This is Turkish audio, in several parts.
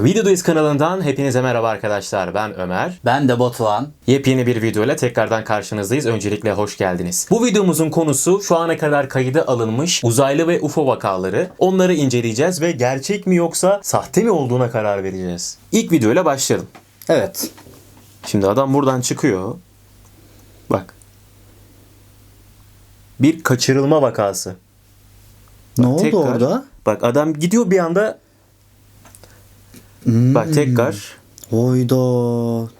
Videodayız kanalından hepinize merhaba arkadaşlar. Ben Ömer. Ben de Batuhan. Yepyeni bir video ile tekrardan karşınızdayız. Öncelikle hoş geldiniz. Bu videomuzun konusu şu ana kadar kayıda alınmış uzaylı ve UFO vakaları. Onları inceleyeceğiz ve gerçek mi yoksa sahte mi olduğuna karar vereceğiz. İlk videoyla başlayalım. Evet. Şimdi adam buradan çıkıyor. Bak. Bir kaçırılma vakası. Ne oldu tekrar- orada? Bak adam gidiyor bir anda. Hmm. Bak tekrar. Oyda.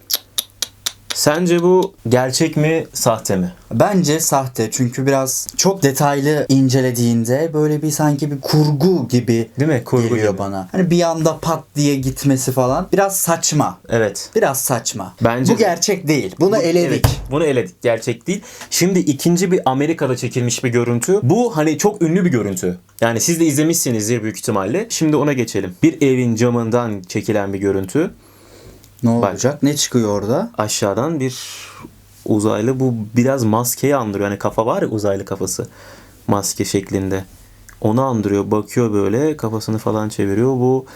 Sence bu gerçek mi, sahte mi? Bence sahte çünkü biraz çok detaylı incelediğinde böyle bir sanki bir kurgu gibi Değil mi? Kurgu geliyor gibi. bana. Hani bir anda pat diye gitmesi falan biraz saçma. Evet. Biraz saçma. Bence Bu de. gerçek değil. Bunu eledik. Evet, bunu eledik. Gerçek değil. Şimdi ikinci bir Amerika'da çekilmiş bir görüntü. Bu hani çok ünlü bir görüntü. Yani siz de izlemişsinizdir büyük ihtimalle. Şimdi ona geçelim. Bir evin camından çekilen bir görüntü. Ne olacak? Ne çıkıyor orada? Aşağıdan bir uzaylı bu biraz maskeyi andırıyor. Hani kafa var ya uzaylı kafası. Maske şeklinde. Onu andırıyor. Bakıyor böyle kafasını falan çeviriyor. Bu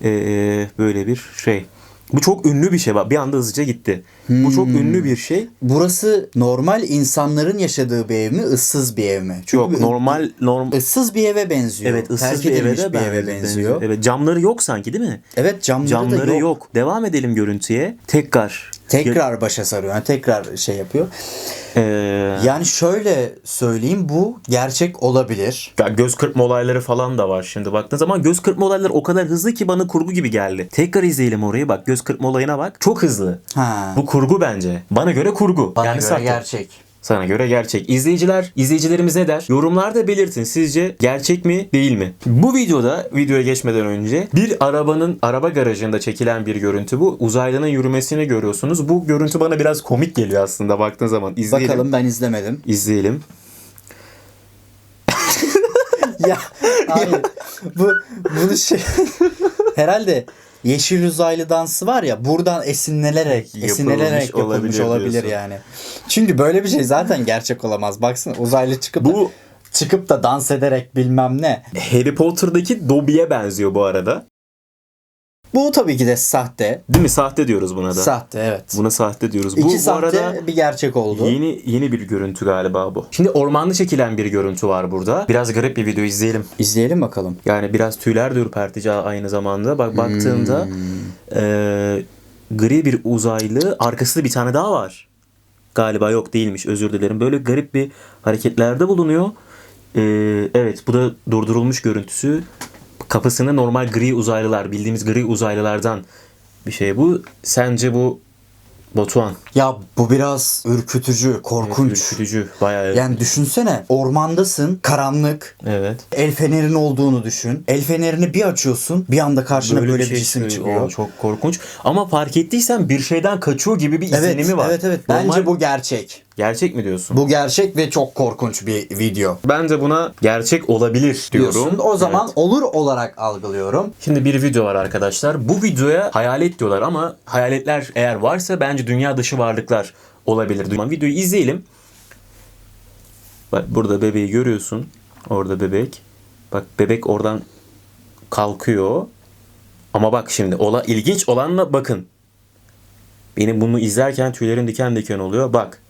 eee, böyle bir şey. Bu çok ünlü bir şey. Bak bir anda hızlıca gitti. Bu çok ünlü bir şey. Burası normal insanların yaşadığı bir ev mi? ıssız bir ev mi? Çünkü Yok bir- normal normal ıssız bir eve benziyor. Evet ıssız Terk bir eve de bir eve benziyor. benziyor. Evet camları yok sanki değil mi? Evet camları, Camları da yok. yok. Devam edelim görüntüye. Tekrar. Tekrar başa sarıyor. Yani tekrar şey yapıyor. Ee, Yani şöyle söyleyeyim bu gerçek olabilir. ya göz kırpma olayları falan da var şimdi baktığın zaman göz kırpma olayları o kadar hızlı ki bana kurgu gibi geldi. Tekrar izleyelim orayı bak göz kırpma olayına bak. Çok hızlı. Ha. Bu kurgu bence. Bana göre kurgu. bana yani göre sahte. gerçek. Sana göre gerçek. İzleyiciler, izleyicilerimiz ne der? Yorumlarda belirtin. Sizce gerçek mi, değil mi? Bu videoda, videoya geçmeden önce bir arabanın araba garajında çekilen bir görüntü bu. Uzaylının yürümesini görüyorsunuz. Bu görüntü bana biraz komik geliyor aslında baktığın zaman. İzleyelim. Bakalım ben izlemedim. İzleyelim. ya hayır. bu bunu şey herhalde Yeşil Uzaylı dansı var ya buradan esinlenerek esinlenerek yapılmış olabilir olabilir, diyorsun. yani. Çünkü böyle bir şey zaten gerçek olamaz. Baksana uzaylı çıkıp da, Bu çıkıp da dans ederek bilmem ne. Harry Potter'daki Dobby'ye benziyor bu arada. Bu tabii ki de sahte. Değil mi? Sahte diyoruz buna da. Sahte evet. Buna sahte diyoruz. İki bu, bu sahte arada bir gerçek oldu. Yeni yeni bir görüntü galiba bu. Şimdi ormanda çekilen bir görüntü var burada. Biraz garip bir video izleyelim. İzleyelim bakalım. Yani biraz tüyler de ürpertici aynı zamanda. Bak baktığında Hmm. eee, gri bir uzaylı arkasında bir tane daha var. Galiba yok değilmiş özür dilerim. Böyle garip bir hareketlerde bulunuyor. Eee, evet bu da durdurulmuş görüntüsü. Kapısını normal gri uzaylılar bildiğimiz gri uzaylılardan bir şey bu. Sence bu Batuhan? Ya bu biraz ürkütücü, korkunç. Ürkütücü. Bayağı Yani düşünsene ormandasın, karanlık, Evet. el fenerin olduğunu düşün. El fenerini bir açıyorsun, bir anda karşına böyle, bir cisim çıkıyor. O çok korkunç. Ama fark ettiysen bir şeyden kaçıyor gibi bir Evet, izlenimi var. evet, evet. Normal- Bence bu gerçek. gerçek mi diyorsun? Bu gerçek ve çok korkunç bir video. Bence buna gerçek olabilir diyorum. Diyorsun. O zaman Evet. olur olarak algılıyorum. Şimdi bir video var arkadaşlar. Bu videoya hayalet diyorlar ama hayaletler eğer varsa bence dünya dışı varlıklar olabilir. Ama Videoyu izleyelim. Bak burada bebeği görüyorsun. Orada bebek. Bak bebek oradan kalkıyor. Ama bak şimdi ola ilginç olanla bakın. Benim bunu izlerken tüylerim diken diken oluyor. Bak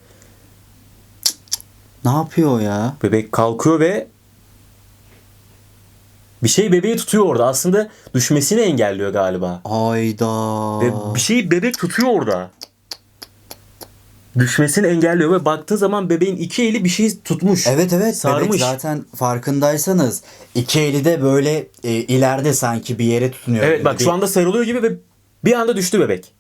Ne yapıyor ya? bebek kalkıyor ve bir şey bebeği tutuyor orada. Aslında düşmesini engelliyor galiba. Ayda. Ve bir şey bebek tutuyor orada. Düşmesini engelliyor ve baktığı zaman bebeğin iki eli bir şey tutmuş. Evet evet bebek Sarmış. zaten farkındaysanız iki eli de böyle e, ileride sanki bir yere tutunuyor. Evet bak Bir- şu anda sarılıyor gibi ve bir anda düştü bebek.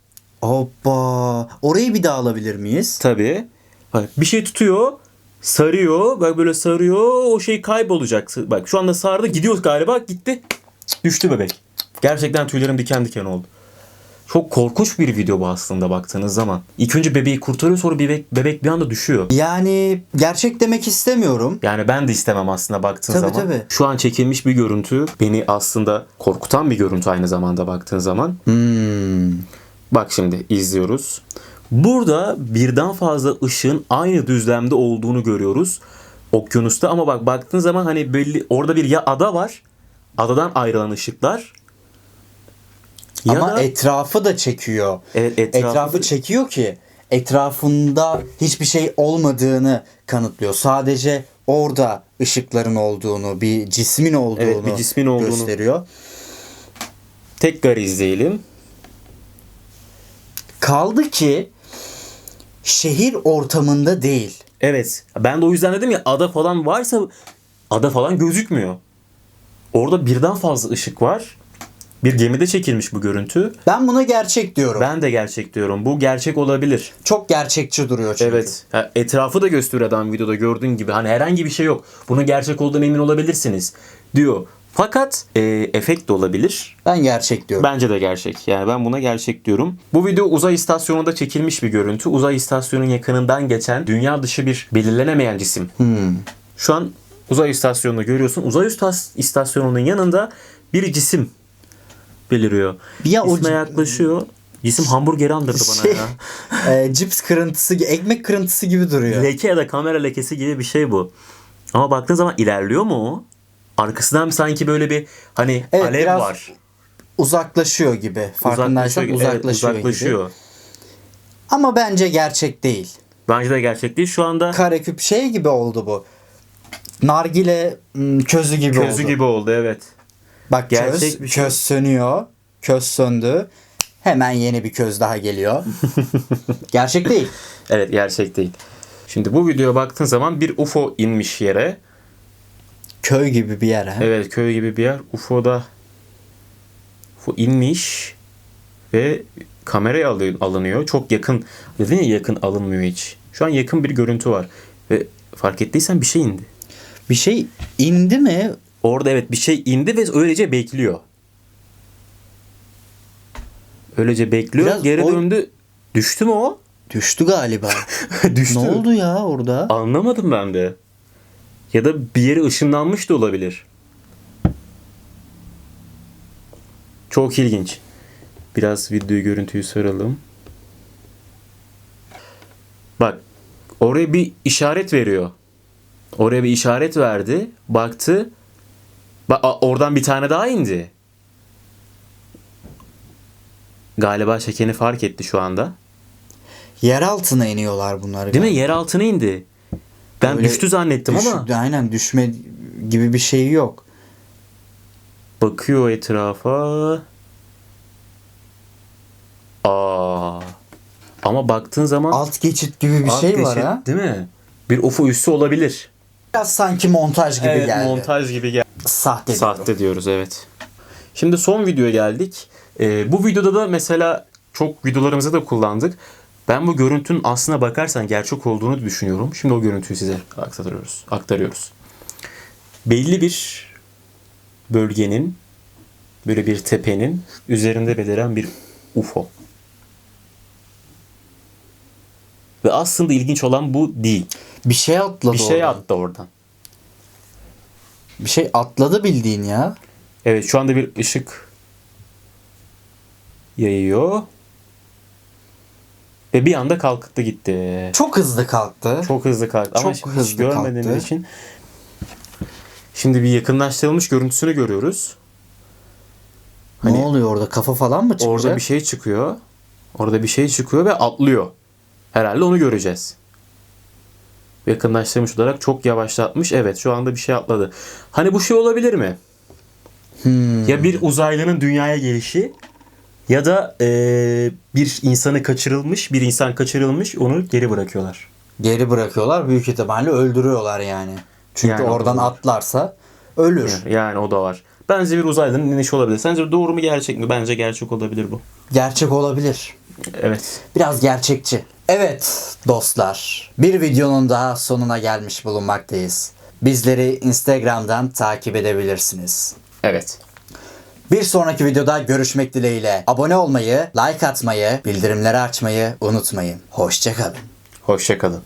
Hoppa. Orayı bir daha alabilir miyiz? Tabii. Bak bir şey tutuyor, sarıyor, bak böyle sarıyor, o şey kaybolacak. Bak şu anda sardı, gidiyor galiba, gitti. Düştü bebek. Gerçekten tüylerim diken diken oldu. Çok korkunç bir video bu aslında baktığınız zaman. İlk önce bebeği kurtarıyor sonra bebek, bebek bir anda düşüyor. Yani gerçek demek istemiyorum. Yani ben de istemem aslında baktığın Tabii, zaman. tabii. Şu an çekilmiş bir görüntü beni aslında korkutan bir görüntü aynı zamanda baktığın zaman. Hmm. Bak şimdi izliyoruz. Burada birden fazla ışığın aynı düzlemde olduğunu görüyoruz. Okyanusta ama bak baktığın zaman hani belli orada bir ya ada var. Adadan ayrılan ışıklar Ya Ama da- etrafı da çekiyor. Evet, etrafı etrafı, çekiyor ki etrafında hiçbir şey olmadığını kanıtlıyor. Sadece orada ışıkların olduğunu, bir cismin olduğunu, Evet, bir cismin olduğunu. gösteriyor. Tekrar izleyelim. Kaldı ki şehir ortamında değil. Evet. Ben de o yüzden dedim ya ada falan varsa ada falan gözükmüyor. Orada birden fazla ışık var. Bir gemide çekilmiş bu görüntü. Ben buna gerçek diyorum. Ben de gerçek diyorum. Bu gerçek olabilir. Çok gerçekçi duruyor çünkü. Evet. Ha, etrafı da gösteriyor adam videoda gördüğün gibi. Hani herhangi bir şey yok. Bunun gerçek olduğuna emin olabilirsiniz diyor. Fakat e, efekt de olabilir. Ben gerçek diyorum. Bence de gerçek. Yani ben buna gerçek diyorum. Bu video uzay istasyonunda çekilmiş bir görüntü. Uzay istasyonunun yakınından geçen dünya dışı bir belirlenemeyen cisim. Hmm. Şu an uzay istasyonunu görüyorsun. Uzay istas- istasyonunun yanında bir cisim beliriyor. Ya o İsme c- yaklaşıyor. Cisim hamburgeri andırdı bana Şey, ya. e, cips kırıntısı, ekmek kırıntısı gibi duruyor. Leke ya da kamera lekesi gibi bir şey bu. Ama baktığın zaman ilerliyor mu o? Arkasından sanki böyle bir hani Evet, alev var. Uzaklaşıyor gibi. Farkındaysan evet, uzaklaşıyor, gibi. uzaklaşıyor. Ama bence gerçek değil. Bence de gerçek değil. Şu anda Kareküp şey gibi oldu bu. Nargile hmm, közü gibi közü oldu. gibi oldu evet. Bak Gerçek köz, bir şey. köz sönüyor. Köz söndü. Hemen yeni bir köz daha geliyor. Gerçek değil. Evet gerçek değil. Şimdi bu videoya baktığın zaman bir UFO inmiş yere. Köy gibi bir yer. ha? Evet köy gibi bir yer. UFO'da UFO inmiş ve kameraya alı- alınıyor. Çok yakın. Dedin ya yakın alınmıyor hiç. Şu an yakın bir görüntü var. Ve fark ettiysen bir şey indi. Bir şey indi mi? Orada evet bir şey indi ve öylece bekliyor. Öylece bekliyor. Biraz Geri o- döndü. Düştü mü o? Düştü galiba. Düştü. ne oldu ya orada? Anlamadım ben de. Ya da bir yere ışınlanmış da olabilir. Çok ilginç. Biraz videoyu görüntüyü saralım. Bak oraya bir işaret veriyor. Oraya bir işaret verdi. Baktı. Bak oradan bir tane daha indi. Galiba çekeni fark etti şu anda. Yer altına iniyorlar bunlar. Değil mi? galiba. Yer altına indi. Ben Öyle düştü zannettim Düş- ama Aynen düşme gibi bir şey yok. bakıyor etrafa. Aa. Ama baktığın zaman Alt geçit gibi bir alt şey var geçit, ha. Değil mi? Bir UFO üssü olabilir. Biraz sanki montaj gibi geldi. montaj gibi geldi. Sahte. diyorum. Sahte diyoruz evet. Şimdi son videoya geldik. Ee, bu videoda da mesela çok videolarımızda da kullandık. Ben bu görüntünün aslına bakarsan gerçek olduğunu düşünüyorum. Şimdi o görüntüyü size aktarıyoruz. aktarıyoruz. Belli bir bölgenin böyle bir tepenin üzerinde beliren bir UFO. Ve aslında ilginç olan bu değil. Bir şey atladı Bir şey oradan. attı oradan. Bir şey atladı bildiğin ya. Evet şu anda bir ışık yayıyor. Ve bir anda kalktı gitti. Çok hızlı kalktı. Çok hızlı kalktı. Ama Çok hiç hızlı görmediğimiz kalktı. için şimdi bir yakınlaştırılmış görüntüsünü görüyoruz. ne hani- oluyor orada? Kafa falan mı çıkacak? Orada bir şey çıkıyor. Orada bir şey çıkıyor ve atlıyor. Herhalde onu göreceğiz. Yakınlaştırmış olarak çok yavaşlatmış. Evet şu anda bir şey atladı. Hani bu şey olabilir mi? Hmm. Ya bir uzaylının dünyaya gelişi ya da eee, bir insanı kaçırılmış, bir insan kaçırılmış onu geri bırakıyorlar. Geri bırakıyorlar. Büyük ihtimalle öldürüyorlar yani. Çünkü Yani oradan atlarsa ölür. Yani o da var. Bence bir uzaylının inişi olabilir. Sence doğru mu gerçek mi? Bence gerçek olabilir bu. Gerçek olabilir. Evet. Biraz gerçekçi. Evet dostlar. Bir videonun daha sonuna gelmiş bulunmaktayız. Bizleri Instagram'dan takip edebilirsiniz. Evet. Bir sonraki videoda görüşmek dileğiyle. Abone olmayı, like atmayı, bildirimleri açmayı unutmayın. Hoşçakalın. Hoşçakalın.